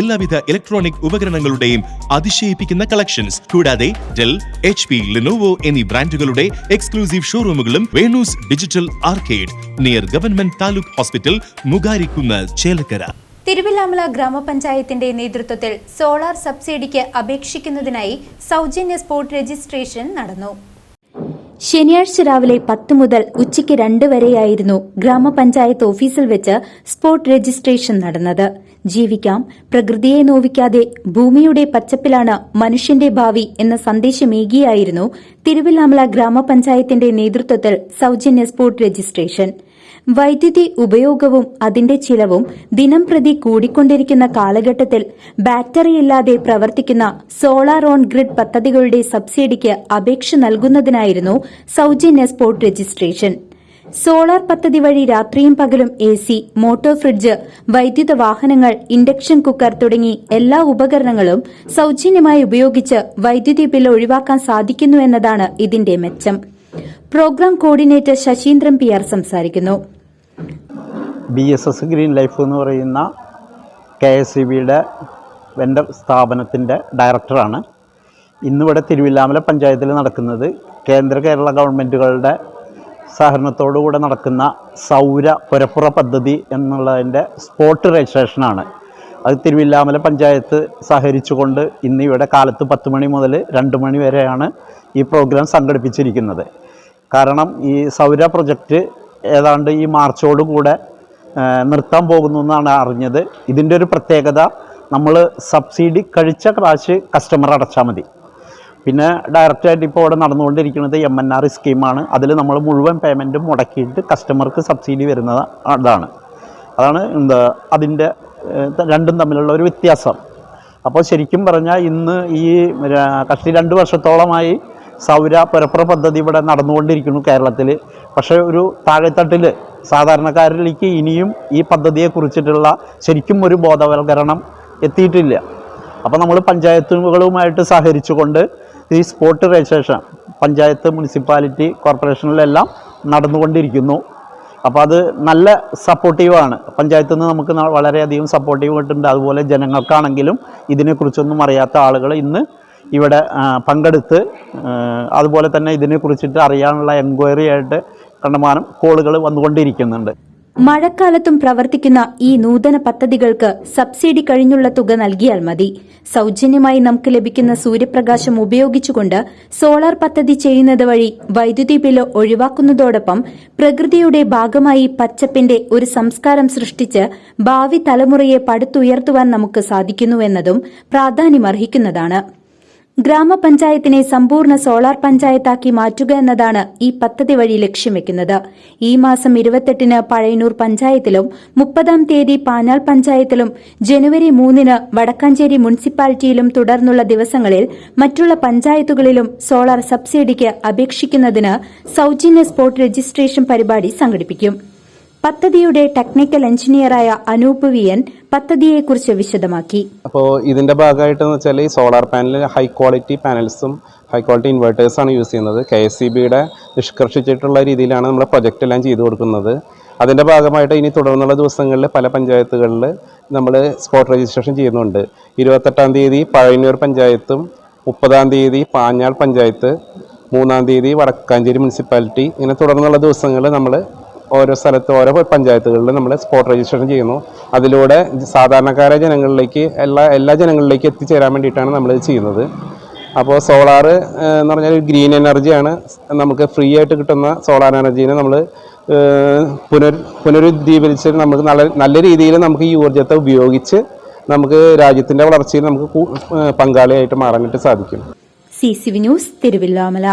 എല്ലാവിധ ഇലക്ട്രോണിക് ഉപകരണങ്ങളുടെയും അതിശയിപ്പിക്കുന്ന കളക്ഷൻസ് കൂടാതെ ഡെൽ എച്ച് പി ലിനോവോ എന്നീ ബ്രാൻഡുകളുടെ exclusive ഷോറൂമുകളും Venus digital arcade near government taluk hospital Mugarikunnu Chelakkara. Thiruvilwamala ഗ്രാമപഞ്ചായത്തിന്റെ നേതൃത്വത്തിൽ സോളാർ സബ്സിഡിക്ക് അപേക്ഷിക്കുന്നതിനായി സൗജന്യ സ്പോട്ട് രജിസ്ട്രേഷൻ നടന്നു. ശനിയാഴ്ച രാവിലെ പത്ത് മുതൽ ഉച്ചയ്ക്ക് രണ്ട് വരെയായിരുന്നു ഗ്രാമപഞ്ചായത്ത് ഓഫീസിൽ വെച്ച് സ്പോട്ട് രജിസ്ട്രേഷൻ നടന്നത്. ജീവിക്കാം. പ്രകൃതിയെ നോവിക്കാതെ ഭൂമിയുടെ പച്ചപ്പിലാണ് മനുഷ്യന്റെ ഭാവി എന്ന സന്ദേശമേകിയായിരുന്നു തിരുവില്ലാമല ഗ്രാമപഞ്ചായത്തിന്റെ നേതൃത്വത്തിൽ സൌജന്യ സ്പോട്ട് രജിസ്ട്രേഷൻ. വൈദ്യുതി ഉപയോഗവും അതിന്റെ ചിലവും ദിനം പ്രതി കൂടിക്കൊണ്ടിരിക്കുന്ന കാലഘട്ടത്തിൽ ബാറ്ററിയില്ലാതെ പ്രവർത്തിക്കുന്ന സോളാർ ഓൺ ഗ്രിഡ് പദ്ധതികളുടെ സബ്സിഡിക്ക് അപേക്ഷ നൽകുന്നതിനായിരുന്നു സൌജന്യ സ്പോട്ട് രജിസ്ട്രേഷൻ. സോളാർ പദ്ധതി വഴി രാത്രിയും പകലും എ സി മോട്ടോർ ഫ്രിഡ്ജ് വൈദ്യുത വാഹനങ്ങൾ ഇൻഡക്ഷൻ കുക്കർ തുടങ്ങി എല്ലാ ഉപകരണങ്ങളും സൌജന്യമായി ഉപയോഗിച്ച് വൈദ്യുതി ബില്ല് ഒഴിവാക്കാൻ സാധിക്കുന്നു എന്നതാണ് ഇതിന്റെ മെച്ചം. Programme coordinator Sasheendran P R സംസാരിക്കുന്നു. B S S green life എന്ന് പറയുന്ന കെ എസ് സി ബിയുടെ വെൻഡർ സ്ഥാപനത്തിന്റെ ഡയറക്ടറാണ് ഇന്നിവിടെ തിരുവില്ലാമല പഞ്ചായത്തിൽ നടക്കുന്നത് കേന്ദ്ര കേരള ഗവൺമെന്റുകളുടെ സഹകരണത്തോടുകൂടെ നടക്കുന്ന സൗര പുരപ്പുറ പദ്ധതി എന്നുള്ളതിന്റെ സ്പോട്ട് രജിസ്ട്രേഷനാണ്. അത് തിരുവില്ലാമല പഞ്ചായത്ത് സഹകരിച്ചുകൊണ്ട് ഇന്ന് ഇവിടെ കാലത്ത് പത്ത് മണി മുതൽ രണ്ട് മണി വരെയാണ് ഈ പ്രോഗ്രാം സംഘടിപ്പിച്ചിരിക്കുന്നത്. കാരണം ഈ സൗര പ്രൊജക്റ്റ് ഏതാണ്ട് ഈ മാർച്ചോടുകൂടെ നിർത്താൻ പോകുന്നു എന്നാണ് അറിഞ്ഞത്. ഇതിന്റെ ഒരു പ്രത്യേകത നമ്മൾ സബ്സിഡി കഴിച്ച കാശ് കസ്റ്റമർ അടച്ചാൽ മതി. പിന്നെ ഡയറക്റ്റായിട്ട് ഇപ്പോൾ ഇവിടെ നടന്നുകൊണ്ടിരിക്കുന്നത് എം എൻ ആർ സ്കീമാണ് അതിൽ നമ്മൾ മുഴുവൻ പേയ്മെന്റും മുടക്കിയിട്ട് കസ്റ്റമർക്ക് സബ്സിഡി വരുന്നത് അതാണ്. അതാണ് എന്താ അതിന്റെ രണ്ടും തമ്മിലുള്ള ഒരു വ്യത്യാസം. അപ്പോൾ ശരിക്കും പറഞ്ഞാൽ ഇന്ന് ഈ കക്ഷി രണ്ട് വർഷത്തോളമായി സൗര പുരപ്പുറ പദ്ധതി ഇവിടെ നടന്നുകൊണ്ടിരിക്കുന്നു കേരളത്തിൽ. പക്ഷേ ഒരു താഴെത്തട്ടിൽ സാധാരണക്കാരിലേക്ക് ഇനിയും ഈ പദ്ധതിയെക്കുറിച്ചിട്ടുള്ള ശരിക്കും ഒരു ബോധവൽക്കരണം എത്തിയിട്ടില്ല. അപ്പോൾ നമ്മൾ പഞ്ചായത്തുകളുമായിട്ട് സഹകരിച്ചുകൊണ്ട് ഈ സ്പോട്ട് രജിസ്ട്രേഷൻ പഞ്ചായത്ത് മുനിസിപ്പാലിറ്റി കോർപ്പറേഷനിലെല്ലാം നടന്നുകൊണ്ടിരിക്കുന്നു. അപ്പോൾ അത് നല്ല സപ്പോർട്ടീവാണ്. പഞ്ചായത്തിൽ നിന്ന് നമുക്ക് വളരെയധികം സപ്പോർട്ടീവ് കിട്ടുന്നുണ്ട്. അതുപോലെ ജനങ്ങൾക്കാണെങ്കിലും ഇതിനെക്കുറിച്ചൊന്നും അറിയാത്ത ആളുകൾ ഇന്ന് ഇവിടെ പങ്കെടുത്ത് അതുപോലെ തന്നെ ഇതിനെക്കുറിച്ചിട്ട് അറിയാനുള്ള എൻക്വയറി ആയിട്ട് കണ്ടമാനം കോളുകൾ വന്നുകൊണ്ടിരിക്കുന്നുണ്ട്. മഴക്കാലത്തും പ്രവർത്തിക്കുന്ന ഈ നൂതന പദ്ധതികൾക്ക് സബ്സിഡി കഴിഞ്ഞുള്ള തുക നൽകിയാൽ മതി. സൗജന്യമായി നമുക്ക് ലഭിക്കുന്ന സൂര്യപ്രകാശം ഉപയോഗിച്ചുകൊണ്ട് സോളാർ പദ്ധതി ചെയ്യുന്നത് വഴി വൈദ്യുതി ബില്ല് ഒഴിവാക്കുന്നതോടൊപ്പം പ്രകൃതിയുടെ ഭാഗമായി പച്ചപ്പിന്റെ ഒരു സംസ്കാരം സൃഷ്ടിച്ച് ഭാവി തലമുറയെ പടുത്തുയർത്തുവാൻ നമുക്ക് സാധിക്കുന്നുവെന്നതും പ്രാധാന്യമർഹിക്കുന്നതാണ്. ഗ്രാമപഞ്ചായത്തിനെ സമ്പൂർണ സോളാർ പഞ്ചായത്താക്കി മാറ്റുക എന്നതാണ് ഈ പദ്ധതി വഴി ലക്ഷ്യം വെക്കുന്നത്. ഈ മാസം ഇരുപത്തെട്ടിന് പഴയന്നൂർ പഞ്ചായത്തിലും മുപ്പതാം തീയതി പാഞ്ഞാൾ പഞ്ചായത്തിലും ജനുവരി മൂന്നിന് വടക്കാഞ്ചേരി മുനിസിപ്പാലിറ്റിയിലും തുടർന്നുള്ള ദിവസങ്ങളിൽ മറ്റുള്ള പഞ്ചായത്തുകളിലും സോളാർ സബ്സിഡിക്ക് അപേക്ഷിക്കുന്നതിന് സൌജന്യ സ്പോട്ട് രജിസ്ട്രേഷൻ പരിപാടി സംഘടിപ്പിക്കും. പദ്ധതിയുടെ ടെക്നിക്കൽ എഞ്ചിനീയറായ അനൂപ് വി എൻ പദ്ധതിയെക്കുറിച്ച് വിശദമാക്കി. അപ്പോൾ ഇതിന്റെ ഭാഗമായിട്ടെന്ന് വെച്ചാൽ ഈ സോളാർ പാനലിൽ ഹൈ ക്വാളിറ്റി പാനൽസും ഹൈ ക്വാളിറ്റി ഇൻവേർട്ടേഴ്സാണ് യൂസ് ചെയ്യുന്നത്. കെ എസ് സി ബിയുടെ നിഷ്കർഷിച്ചിട്ടുള്ള രീതിയിലാണ് നമ്മൾ പ്രൊജക്റ്റ് എല്ലാം ചെയ്തു കൊടുക്കുന്നത്. അതിന്റെ ഭാഗമായിട്ട് ഇനി തുടർന്നുള്ള ദിവസങ്ങളിൽ പല പഞ്ചായത്തുകളിൽ നമ്മൾ സ്പോട്ട് രജിസ്ട്രേഷൻ ചെയ്യുന്നുണ്ട്. ഇരുപത്തെട്ടാം തീയതി പഴയന്നൂർ പഞ്ചായത്തും മുപ്പതാം തീയതി പാഞ്ഞാൾ പഞ്ചായത്ത് മൂന്നാം തീയതി വടക്കാഞ്ചേരി മുനിസിപ്പാലിറ്റി ഇങ്ങനെ തുടർന്നുള്ള ദിവസങ്ങളിൽ നമ്മൾ ഓരോ സ്ഥലത്ത് ഓരോ പഞ്ചായത്തുകളിലും നമ്മൾ സ്പോട്ട് രജിസ്ട്രേഷൻ ചെയ്യുന്നു. അതിലൂടെ സാധാരണക്കാരായ ജനങ്ങളിലേക്ക് എല്ലാ എല്ലാ ജനങ്ങളിലേക്ക് എത്തിച്ചേരാൻ വേണ്ടിയിട്ടാണ് നമ്മളിത് ചെയ്യുന്നത്. അപ്പോൾ സോളാർ എന്ന് പറഞ്ഞാൽ ഗ്രീൻ എനർജിയാണ് നമുക്ക് ഫ്രീ ആയിട്ട് കിട്ടുന്ന സോളാർ എനർജീനെ നമ്മൾ പുനർ പുനരുദ്ദീപിച്ച് നമുക്ക് നല്ല നല്ല രീതിയിൽ നമുക്ക് ഈ ഊർജത്തെ ഉപയോഗിച്ച് നമുക്ക് രാജ്യത്തിന്റെ വളർച്ചയിൽ നമുക്ക് പങ്കാളിയായിട്ട് മാറാനായിട്ട് സാധിക്കും. C C V news Thiruvilwamala.